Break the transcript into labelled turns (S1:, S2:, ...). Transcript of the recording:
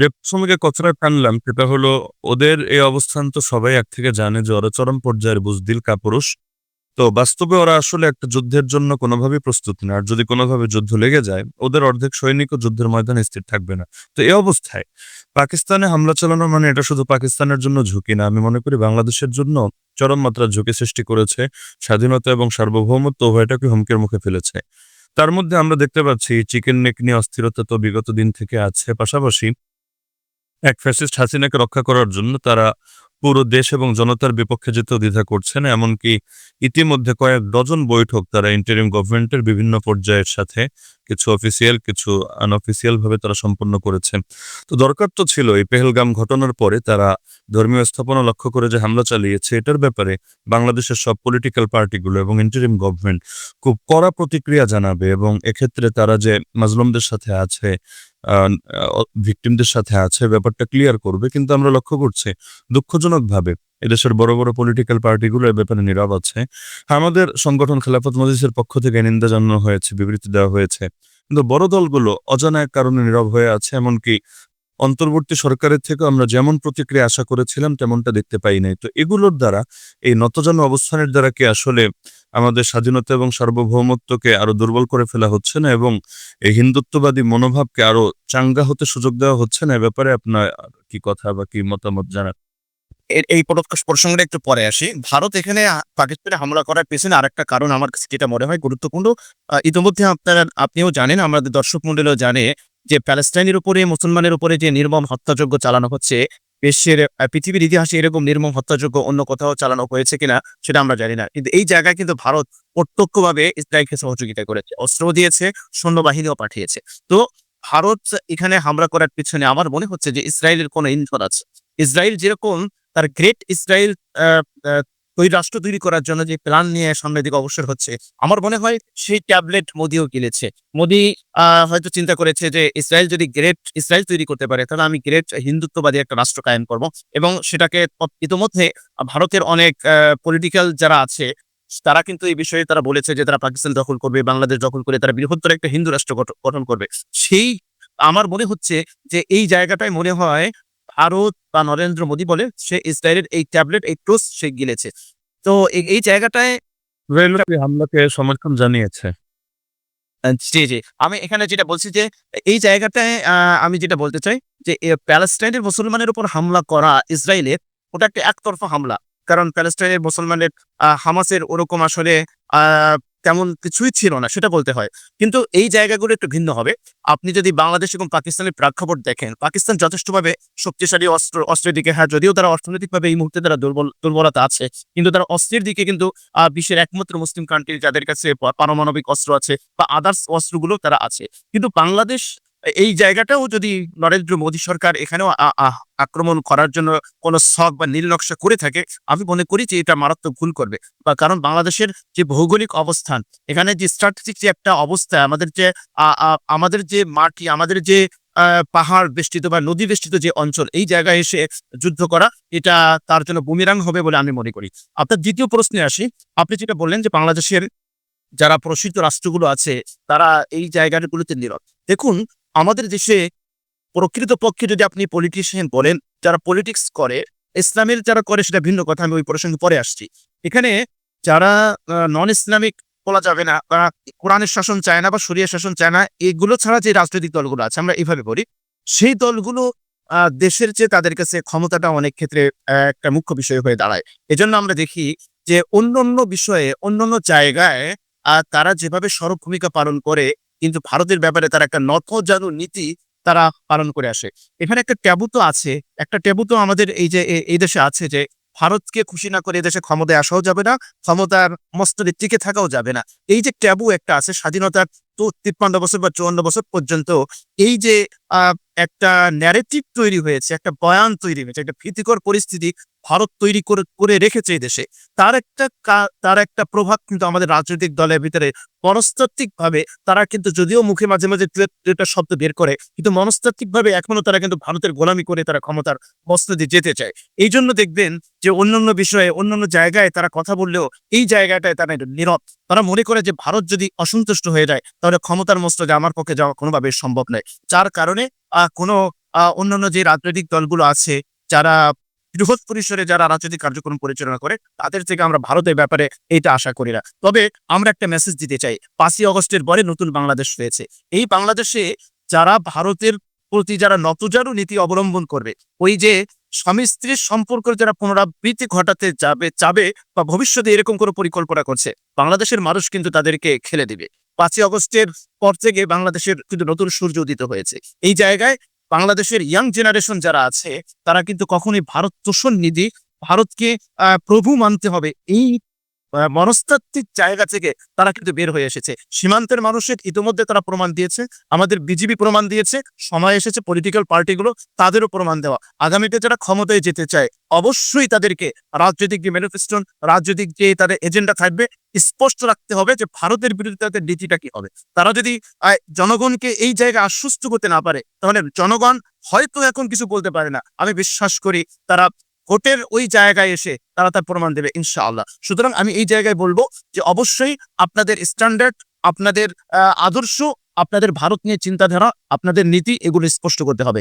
S1: যে প্রসঙ্গে কথাটা টানলাম সেটা হলো ওদের এই অবস্থান তো সবাই এক থেকে জানে যে ওরা চরম পর্যায়ের বুজদিল কাপুরুষ। তো বাস্তবে ওরা আসলে একটা যুদ্ধের জন্য কোনোভাবেই প্রস্তুত না। আর যদি কোনোভাবে যুদ্ধ লেগে যায়, ওদের অর্ধেক সৈনিকও যুদ্ধের ময়দানে স্থির থাকবে না। তো এই অবস্থায় পাকিস্তানে হামলা চালানো মানে এটা শুধু পাকিস্তানের জন্য ঝুঁকি না। আমি মনে করি বাংলাদেশের জন্য চরম মাত্রার ঝুঁকি সৃষ্টি করেছে। স্বাধীনতা এবং সার্বভৌমত্ব উভয়টাকে হুমকির মুখে ফেলেছে। তার মধ্যে আমরা দেখতে পাচ্ছি, চিকেন নেক নিয়ে অস্থিরতা তো বিগত দিন থেকে আছে। পাশাপাশি এক ফ্যাসিস্ট হাসিনাকে রক্ষা করার জন্য তারা পুরো দেশ এবং জনতার বিপক্ষে যেতেও দ্বিধা করছেন, এমনকি ইতিমধ্যে কয়েক ডজন বৈঠক তারা ইন্টারিম গভর্নমেন্টের বিভিন্ন পর্যায়ের সাথে কিছু অফিসিয়াল কিছু আনঅফিসিয়াল ভাবে তারা সম্পন্ন করেছে। তো দরকার তো ছিল, এই পেহেলগাম ঘটনার পরে তারা ধর্মীয় স্থাপনা লক্ষ্য করে যে হামলা চালিয়েছে, এটার ব্যাপারে বাংলাদেশের সব পলিটিক্যাল পার্টিগুলো এবং ইন্টারিম গভর্নমেন্ট খুব কড়া প্রতিক্রিয়া জানাবে এবং এক্ষেত্রে তারা যে মাজলুমদের সাথে আছে ভিকটিমদের সাথে আছে, ব্যাপারটা ক্লিয়ার করবে, কিন্তু আমরা লক্ষ্য করছি দুঃখজনকভাবে এদেশের বড় বড় পলিটিক্যাল পার্টিগুলো এ ব্যাপারে নীরব আছে। আমাদের সংগঠন খেলাফত মজিসের পক্ষ থেকে নিন্দা জানানো হয়েছে, বিবৃতি দেওয়া হয়েছে। কিন্তু বড় দলগুলো অজানা এক কারণে নীরব হয়ে আছে, এমনকি অন্তর্বর্তী সরকারের থেকে আমরা যেমন প্রতিক্রিয়া আশা করেছিলাম, তেমনটা দেখতে পাই নাই। তো এগুলোর দ্বারা, এই নতজানু অবস্থানের দ্বারা কি আসলে আমাদের স্বাধীনতা এবং সার্বভৌমত্বকে আরও দুর্বল করে ফেলা হচ্ছে না এবং এই হিন্দুত্ববাদী মনোভাবকে আরও চাঙ্গা হতে সুযোগ দেওয়া হচ্ছে না? এ ব্যাপারে আপনার কি কথা বা কি মতামত
S2: এর- এই প্রসঙ্গটা একটু পরে আসি। ভারত এখানে পাকিস্তানে হামলা করার পেছনে আরেকটা কারণ আমার কাছে যেটা মনে হয় গুরুত্বপূর্ণ। ইতিমধ্যে আপনারা, আপনিও জানেন, আমাদের দর্শক মন্ডলীও জানে যে প্যালেস্টাইনের উপরে, মুসলমানের উপরে যে নির্মম হত্যাযজ্ঞ চালানো হচ্ছে, বিশ্বের পৃথিবীর ইতিহাসে এরকম নির্মম হত্যাযজ্ঞ অন্য কোথাও চালানো হয়েছে কিনা সেটা আমরা জানি না। কিন্তু এই জায়গায় কিন্তু ভারত প্রত্যক্ষভাবে ইসরায়েলকে সহযোগিতা করেছে অস্ত্র দিয়েছে, সৈন্যবাহিনীও পাঠিয়েছে। তো ভারত এখানে হামলা করার পিছনে আমার মনে হচ্ছে যে ইসরায়েলের কোনো ইন্ধন আছে। ইসরায়েল যেরকম তার গ্রেট ইসরায়েল ওই রাষ্ট্র তৈরি করার জন্য যে প্ল্যান নিয়ে সামনের দিকে অবসর হচ্ছে, আমার মনে হয় সেই ট্যাবলেট মোদিও কিনেছে। মোদি হয়তো চিন্তা করেছে যে ইসরায়েল যদি গ্রেট ইসরায়েল তৈরি করতে পারে, তাহলে আমি গ্রেট হিন্দুত্ববাদী একটা রাষ্ট্র কায়েম করব এবং সেটাকে ইতোমধ্যে ভারতের অনেক পলিটিক্যাল যারা আছে, তারা কিন্তু এই বিষয়ে তারা বলেছে যে তারা পাকিস্তান দখল করবে, বাংলাদেশ দখল করে তারা বৃহত্তর একটা হিন্দু রাষ্ট্র গঠ- গঠন করবে। সেই, আমার মনে হচ্ছে যে এই জায়গাটায় মনে হয় ভারত বা নরেন্দ্র মোদী বলে সে ইসরায়েলের এই ট্যাবলেট এই টোস সে গিলেছে। তো এই- জায়গাটায়
S1: ইসরায়েল হামলাকে সমর্থন জানিয়েছে।
S2: জি জি। আমি এখানে যেটা বলছি যে এই জায়গাটায় আহ, আমি যেটা বলতে চাই যে প্যালেস্টাইনের মুসলমানের উপর হামলা করা ইসরায়েলের ওটা একটা একতরফা হামলা। কারণ প্যালেস্টাইনের মুসলমানের হামাসের ওরকম আসলে আহ, তেমন কিছুই ছিল না, সেটা বলতে হয়। কিন্তু এই জায়গাগুলো একটু ভিন্ন হবে। আপনি যদি বাংলাদেশ এবং পাকিস্তানের প্রেক্ষাপট দেখেন, পাকিস্তান যথেষ্টভাবে শক্তিশালী অস্ত্র, অস্ত্রের দিকে হ্যাঁ যদিও তারা অর্থনৈতিকভাবে এই মুহূর্তে তারা দুর্বল, দুর্বলতা আছে, কিন্তু তারা অস্ত্রের দিকে কিন্তু বিশ্বের একমাত্র মুসলিম কান্ট্রি যাদের কাছে পারমাণবিক অস্ত্র আছে বা আদার্স অস্ত্রগুলো তারা আছে। কিন্তু বাংলাদেশ এই জায়গাটাও যদি নরেন্দ্র মোদী সরকার এখানেও আক্রমণ করার জন্য কোনো শখ বা নীল নকশা করে থাকে, আমি মনে করি যে এটা মারাত্মক ভুল করবে। বা কারণ বাংলাদেশের যে ভৌগোলিক অবস্থান, এখানে যে স্ট্র্যাটেজিক যে একটা অবস্থা, আমাদের যে আমাদের যে মাটি, আমাদের যে পাহাড় বেষ্টিত বা নদী বেষ্টিত যে অঞ্চল, এই জায়গায় এসে যুদ্ধ করা, এটা তার জন্য বুমিরাং হবে বলে আমি মনে করি। আপনার দ্বিতীয় প্রশ্নে আসি, আপনি যেটা বললেন যে বাংলাদেশের যারা প্রসিদ্ধ রাষ্ট্রগুলো আছে, তারা এই জায়গাগুলোতে নীরব। দেখুন আমাদের দেশে প্রকৃত পক্ষে যদি আপনি পলিটিশিয়ান বলেন, যারা পলিটিক্স করে, ইসলামের যারা করে সেটা ভিন্ন কথা, আমি ওই প্রসঙ্গে পরে আসছি। এখানে যারা নন ইসলামিক বলা যাবে না, বা কোরআনের শাসন চায় না, বা শরিয়া শাসন চায় না, এগুলো ছাড়া যে রাজনৈতিক দলগুলো আছে, আমরা এইভাবে বলি, সেই দলগুলো দেশের চেয়ে তাদের কাছে ক্ষমতাটা অনেক ক্ষেত্রে একটা মুখ্য বিষয় হয়ে দাঁড়ায়। এজন্য আমরা দেখি যে অন্য বিষয়ে অন্য অন্য জায়গায় তারা যেভাবে সরব ভূমিকা পালন করে কিন্তু ভারতের ব্যাপারে তারা একটা নথজানু নীতি তারা পালন করে আসে। এখানে একটা ট্যাবু তো আছে, একটা ট্যাবু তো আমাদের এই যে এই দেশে আছে যে, ভারতকে খুশি না করে এদেশে ক্ষমতায় আসাও যাবে না, ক্ষমতার মস্তরে টিকে থাকাও যাবে না। এই যে ট্যাবু একটা আছে, স্বাধীনতার তিপ্পান্ন বছর বা চুয়ান্ন বছর পর্যন্ত এই যে একটা ন্যারেটিভ তৈরি হয়েছে, একটা বয়ান তৈরি হয়েছে, একটা ভীতিকর পরিস্থিতি ভারত তৈরি করে করে রেখেছে এই দেশে, তার একটা তার একটা প্রভাব কিন্তু আমাদের রাজনৈতিক দলের ভিতরে মনস্তাত্ত্বিক ভাবে তারা কিন্তু যদিও মুখে মাঝে মাঝে টুয়েটার শব্দ বের করে, কিন্তু মনস্তাত্ত্বিক ভাবে এখনও তারা কিন্তু ভারতের গোলামি করে তারা ক্ষমতার মস্তদে যেতে চায়। এই জন্য দেখবেন যে অন্যান্য বিষয়ে, অন্যান্য জায়গায় তারা কথা বললেও এই জায়গাটায় তারা একটু নীরব। তারা মনে করে যে ভারত যদি অসন্তুষ্ট হয়ে যায় তাহলে ক্ষমতার মস্তদে আমার পক্ষে যাওয়া কোনোভাবে সম্ভব নয়। যার কারণে কোনো অন্যান্য যে রাজনৈতিক দলগুলো আছে, যারা বৃহৎ পরিসরে যারা রাজনৈতিক কার্যক্রম পরিচালনা করে, তাদের থেকে আমরা ভারতের ব্যাপারে এইটা আশা করি না। তবে আমরা একটা মেসেজ দিতে চাই। পাঁচই অগস্টের পরে নতুন বাংলাদেশ হয়েছে। এই বাংলাদেশে যারা ভারতের প্রতি যারা নতজারু নীতি অবলম্বন করবে, ওই যে স্বামী স্ত্রীর সম্পর্ক যারা পুনরাবৃত্তি ঘটাতে যাবে যাবে বা ভবিষ্যতে এরকম কোনো পরিকল্পনা করছে, বাংলাদেশের মানুষ কিন্তু তাদেরকে খেলে দিবে। পাঁচই অগস্টের পর থেকে বাংলাদেশের কিন্তু নতুন সূর্য উদিত হয়েছে। এই জায়গায় বাংলাদেশের ইয়াং জেনারেশন যারা আছে, তারা কিন্তু কখনোই ভারত তোষণ নিধি, ভারতকে প্রভু মানতে হবে। এই মনস্তাত্ত্বিক জায়গা থেকে তারা কিন্তু বের হয়ে এসেছে। সীমান্তের মানুষের ইতিমধ্যে তারা প্রমাণ দিয়েছে। আমাদের বিজেপি প্রমাণ দিয়েছে। সময় এসেছে পলিটিক্যাল পার্টিগুলো তাদেরও প্রমাণ দেওয়া। আগামীতে যারা ক্ষমতায় যেতে চায়, অবশ্যই তাদেরকে রাজনৈতিক যে ম্যানিফেস্টো রাজনৈতিক যে তাদের এজেন্ডা থাকবে, স্পষ্ট রাখতে হবে যে ভারতের বিরুদ্ধে তাদের নীতিটা কি হবে। তারা যদি জনগণকে এই জায়গায় আশ্বস্ত করতে না পারে, তাহলে জনগণ হয়তো এখন কিছু বলতে পারে না। আমি বিশ্বাস করি তারা ভোটের ওই জায়গায় এসে তারা তার প্রমাণ দেবে, ইনশাআল্লাহ। সুতরাং আমি এই জায়গায় বলব যে অবশ্যই আপনাদের স্ট্যান্ডার্ড আপনাদের আদর্শ, আপনাদের ভারত নিয়ে চিন্তাধারা, আপনাদের নীতি এগুলো স্পষ্ট করতে হবে।